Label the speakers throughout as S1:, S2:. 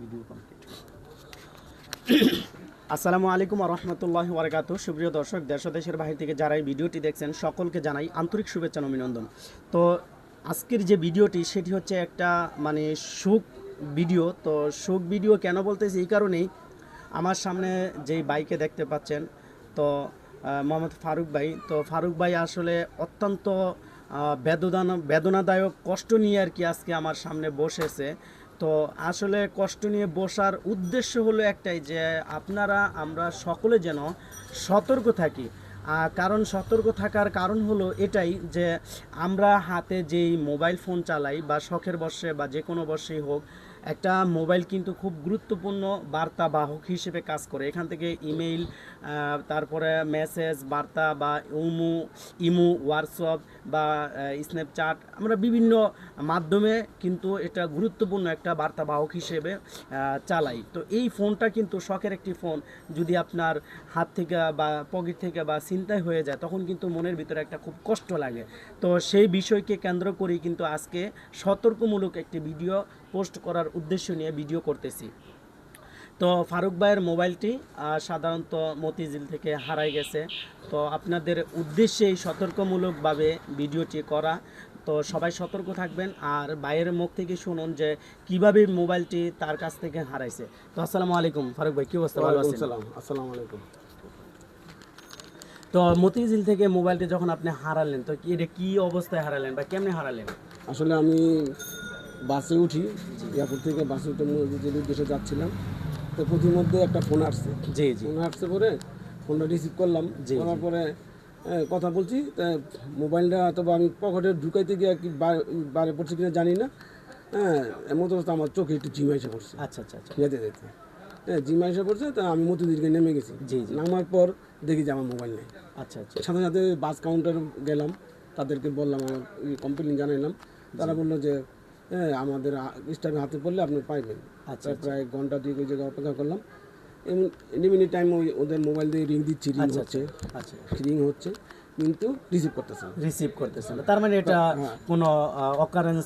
S1: Video complete আসসালামু আলাইকুম রহমতুল্লাহ ওয়ারাকাতু সুপ্রিয় দর্শক, দেশ দেশের বাহির থেকে যারা এই ভিডিওটি দেখছেন, সকলকে জানাই আন্তরিক শুভেচ্ছা অভিনন্দন। তো আজকের যে ভিডিওটি, সেটি হচ্ছে একটা মানে সুখ ভিডিও। তো সুখ ভিডিও কেন বলতেছি? এই কারণেই আমার সামনে যেই বাইকে দেখতে পাচ্ছেন, তো মোহাম্মদ ফারুক ভাই। তো ফারুক ভাই আসলে অত্যন্ত বেদনা, বেদনাদায়ক কষ্ট নিয়ে আর কি আজকে আমার সামনে বসেছে। তো আসলে কষ্ট নিয়ে বসার উদ্দেশ্য হলো একটাই যে আপনারা, আমরা সকলে যেন সতর্ক থাকি। কারণ সতর্ক থাকার কারণ হলো এটাই যে আমরা হাতে যেই মোবাইল ফোন চালাই বা শখের বর্ষে বা যে কোনো বর্ষেই হোক একটা মোবাইল কিন্তু খুব গুরুত্বপূর্ণ বার্তা বাহক হিসেবে কাজ করে। এখান থেকে ইমেইল তারপরে মেসেজ, বার্তা বা ইমু ইমু, হোয়াটসঅ্যাপ বা স্ন্যাপচ্যাট। আমরা বিভিন্ন মাধ্যমে কিন্তু এটা গুরুত্বপূর্ণ একটা বার্তা বাহক হিসেবে চালাই। তো এই ফোনটা কিন্তু শখের একটি ফোন। যদি আপনার হাত থেকে বা পকেট থেকে বা চিন্তায় হয়ে যায়, তখন কিন্তু মনের ভিতরে একটা খুব কষ্ট লাগে। তো সেই বিষয়কে কেন্দ্র করেই কিন্তু আজকে সতর্কমূলক একটি ভিডিও পোস্ট করার উদ্দেশ্য নিয়ে ভিডিও করতেছি। তো ফারুক ভাইয়ের মোবাইলটি সাধারণত মতিঝিল থেকে হারাই গেছে। তো আপনাদের উদ্দেশ্যেই সতর্কমূলকভাবে ভিডিওটি করা। তো সবাই সতর্ক থাকবেন আর বাইরের মুখ থেকে শুনুন যে কীভাবে মোবাইলটি তার কাছ থেকে হারাইছে। তো আসসালামু আলাইকুম ফারুক ভাই কি অবস্থা? ভালো আছেন?
S2: আসসালামু আলাইকুম।
S1: তো মতিঝিল থেকে মোবাইলটি যখন আপনি হারালেন তো এটা কি অবস্থায় হারালেন বা কেমনে হারালেন?
S2: আসলে আমি বাসে উঠি এয়ারপোর্ট থেকে বাসে উঠে মসজিদের উদ্দেশ্যে যাচ্ছিলাম তো প্রতিমধ্যে একটা ফোন আসছে।
S1: জি জি।
S2: ফোন আসছে পরে ফোনটা রিসিভ করলাম। করার পরে কথা বলছি তা মোবাইলটা অথবা আমি পকেটে ঢুকাইতে গিয়ে আর কি বা- বাইরে পড়ছে কিনা জানি না। হ্যাঁ এমন অবস্থা আমার চোখে একটু জিমা এসে পড়ছে।
S1: আচ্ছা আচ্ছা আচ্ছা।
S2: যেতে যেতে হ্যাঁ জিমা এসে পড়ছে তা আমি মতিদিকে নেমে গেছি।
S1: জি জি।
S2: নামার পর দেখি যে আমার মোবাইল নেই।
S1: আচ্ছা আচ্ছা।
S2: সাথে সাথে বাস কাউন্টার গেলাম তাদেরকে বললাম আমার কমপ্লেন জানাইলাম। তারা বলল যে হ্যাঁ আমাদের স্টাফের হাতে পড়লে আপনি পাইবেন।
S1: আচ্ছা
S2: প্রায় ঘণ্টা দুই ওই জায়গায় অপেক্ষা করলাম। এবং এমনি টাইম ওই ওদের মোবাইল দিয়ে রিং দিচ্ছি রিং
S1: আচ্ছা
S2: হচ্ছে।
S1: আচ্ছা
S2: রিং হচ্ছে কিন্তু রিসিভ করতেছে না।
S1: রিসিভ করতেছে না। তার মানে এটা কোনো অকারেন্স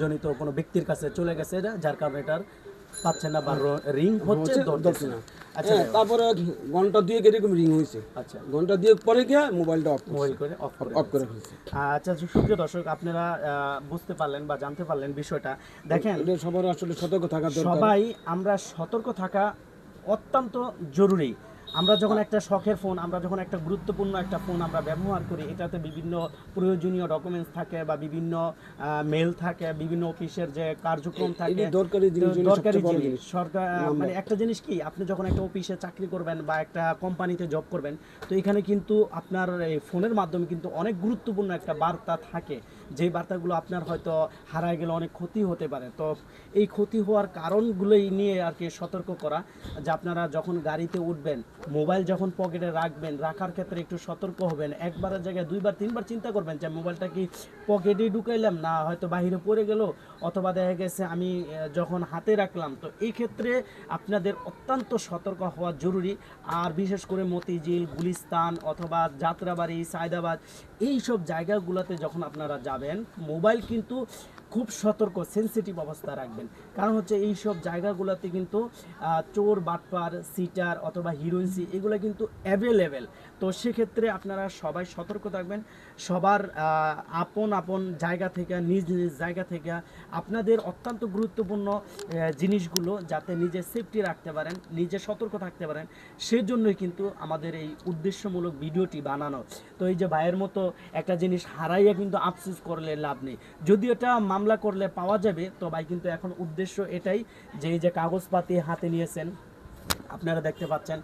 S1: জনিত কোনো ব্যক্তির কাছে চলে গেছে এটা যার কারণে এটার পাচ্ছে না বা রিং হচ্ছে
S2: হচ্ছে
S1: ধরতেছে না। আচ্ছা
S2: হ্যাঁ, তারপরে ঘণ্টা দুয়েক এরকম রিং হয়েছে।
S1: আচ্ছা।
S2: ঘণ্টা দুয়েক পরে গিয়ে মোবাইলটা অফ
S1: মোবাইল করে অফ করে
S2: অফ করে ফেলছে।
S1: আচ্ছা সুপ্রিয় দর্শক আপনারা বুঝতে পারলেন বা জানতে পারলেন বিষয়টা। দেখেন
S2: সবার আসলে সতর্ক থাকা দরকার।
S1: সবাই আমরা সতর্ক থাকা অত্যন্ত জরুরি। আমরা যখন একটা শখের ফোন আমরা যখন একটা গুরুত্বপূর্ণ একটা ফোন আমরা ব্যবহার করি এটাতে বিভিন্ন প্রয়োজনীয় ডকুমেন্টস থাকে বা বিভিন্ন মেল থাকে বিভিন্ন অফিসের যে কার্যক্রম থাকে
S2: দরকারি
S1: দরকারি জিনিস। সরকার মানে একটা জিনিস কি আপনি যখন একটা অফিসে চাকরি করবেন বা একটা কোম্পানিতে জব করবেন তো এখানে কিন্তু আপনার এই ফোনের মাধ্যমে কিন্তু অনেক গুরুত্বপূর্ণ একটা বার্তা থাকে। যে বার্তাগুলো আপনার হয়তো হারায় গেলে অনেক ক্ষতি হতে পারে। তো এই ক্ষতি হওয়ার কারণগুলোই নিয়ে আর কি সতর্ক করা, যে আপনারা যখন গাড়িতে উঠবেন, মোবাইল যখন পকেটে রাখবেন, রাখার ক্ষেত্রে একটু সতর্ক হবেন। একবারের জায়গায় দুইবার, তিনবার চিন্তা করবেন যে মোবাইলটা কি পকেটেই ঢুকাইলাম না হয়তো বাহিরে পড়ে গেল, অথবা দেখা গেছে আমি যখন হাতে রাখলাম। তো এই ক্ষেত্রে আপনাদের অত্যন্ত সতর্ক হওয়া জরুরি। আর বিশেষ করে মতিঝিল, গুলিস্তান অথবা যাত্রাবাড়ি, সায়দাবাদ এই সব জায়গাগুলোতে যখন আপনারা যাবেন মোবাইল কিন্তু খুব সতর্ক সেনসিটিভ অবস্থা রাখবেন। কারণ হচ্ছে এই সব জায়গাগুলোতে কিন্তু চোর, বাটপার সিটার অথবা হিরোইনসি এগুলো কিন্তু অ্যাভেলেবেল তো সেক্ষেত্রে আপনারা সবাই সতর্ক থাকবেন। সবার আপন আপন জায়গা থেকে, নিজ নিজ জায়গা থেকে আপনাদের অত্যন্ত গুরুত্বপূর্ণ জিনিসগুলো যাতে নিজে সেফটি রাখতে পারেন, নিজে সতর্ক থাকতে পারেন, সেজন্যই কিন্তু আমাদের এই উদ্দেশ্যমূলক ভিডিওটি বানানো। তো এই যে ভাইয়ের মতো একটা জিনিস হারাইয়া কিন্তু আফসোস করলে লাভ নেই। যদি এটা মামলা করলে পাওয়া যাবে। তো ভাই কিন্তু এখন উদ্দেশ্য এটাই যে এই যে কাগজপাতি হাতে নিয়েছেন আপনারা দেখতে পাচ্ছেন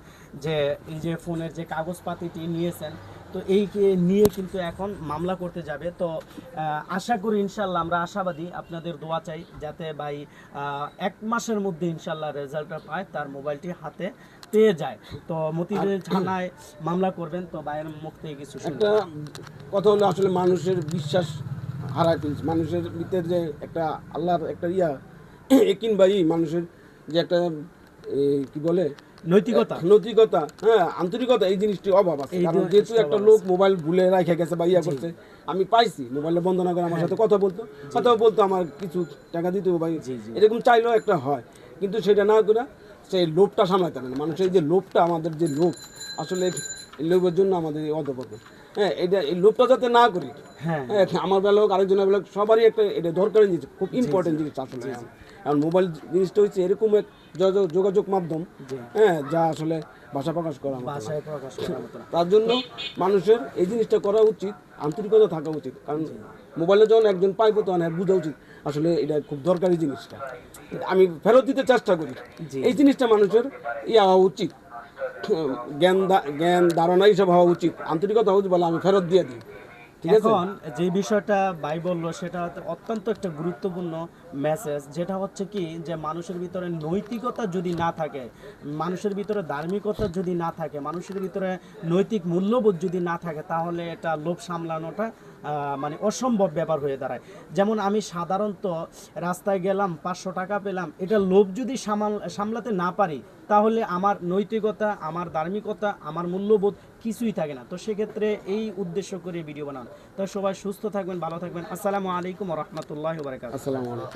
S1: যে এই যে ফোনের যে কাগজপাতিটি নিয়েছেন তো এই নিয়ে কিন্তু এখন মামলা করতে যাবে। তো আশা করি ইনশাল্লাহ আমরা আশাবাদী আপনাদের দোয়া চাই যাতে ভাই এক মাসের মধ্যে ইনশাল্লাহ রেজাল্টটা পায় তার মোবাইলটি হাতে পেয়ে যায়। তো মতিঝিল থানায় মামলা করবেন। তো ভাইয়ের মুখ থেকে কিছু।
S2: একটা কথা হলো আসলে মানুষের বিশ্বাস হারায় ফেলছে। মানুষের ভিতরে যে একটা আল্লাহর একটা ইয়া একিন বাই মানুষের যে একটা কি বলে?
S1: নৈতিকতা।
S2: নৈতিকতা হ্যাঁ আন্তরিকতা এই জিনিসটি অভাব আছে। কারণ যেহেতু একটা লোক মোবাইল ভুলে রেখে গেছে বা ইয়া করছে আমি পাইছি। মোবাইলে বন্ধ না করে আমার সাথে কথা বলতো কথা বলতো আমার কিছু টাকা দিতে ভাই। এরকম চাইলেও একটা হয়। কিন্তু সেটা না করে সেই লোভটা সামলাতে পারে না। মানুষের যে লোভটা আমাদের যে লোভ আসলে লোভের জন্য আমাদের এই অধপতন। হ্যাঁ এটা এই লোভটা যাতে না করি
S1: হ্যাঁ।
S2: হ্যাঁ আমার বেলা হোক আরেকজনের বেলা সবারই একটা এটা দরকারি জিনিস খুব ইম্পর্টেন্ট জিনিস আসলে কারণ মোবাইল জিনিসটা হচ্ছে এরকম এক যোগাযোগ- মাধ্যম হ্যাঁ যা আসলে ভাষা প্রকাশ করা
S1: ভাষায় প্রকাশ
S2: তার জন্য মানুষের এই জিনিসটা করা উচিত আন্তরিকতা থাকা উচিত। কারণ মোবাইলে যখন একজন পাইবো তখন বোঝা উচিত আসলে এটা খুব দরকারি জিনিসটা। আমি ফেরত দিতে চেষ্টা করি। এই জিনিসটা মানুষের ইয়া হওয়া উচিত। জ্ঞান জ্ঞান ধারণা হিসেবে হওয়া উচিত। আন্তরিকতা উচিত বলে আমি ফেরত দিয়ে দিই।
S1: এখন যে বিষয়টা ভাই বলল, সেটা অত্যন্ত একটা গুরুত্বপূর্ণ মেসেজ যেটা হচ্ছে কি যে মানুষের ভিতরে নৈতিকতা যদি না থাকে, মানুষের ভিতরে ধার্মিকতা যদি না থাকে, মানুষের ভিতরে নৈতিক মূল্যবোধ যদি না থাকে, তাহলে এটা লোভ সামলানোটা মানে অসম্ভব ব্যাপার হয়ে দাঁড়ায়। যেমন আমি সাধারণত রাস্তায় গেলাম, পাঁচশো টাকা পেলাম, এটা লোভ যদি সামাল, সামলাতে না পারি, তাহলে আমার নৈতিকতা, আমার ধার্মিকতা, আমার মূল্যবোধ কিছুই থাকে না। তো সেক্ষেত্রে এই উদ্দেশ্য করে ভিডিও বানান। তো সবাই সুস্থ থাকবেন, ভালো থাকবেন। আসসালামু আলাইকুম রহমতুল্লাহ বারকাত
S2: আসসালামু আলাইকুম।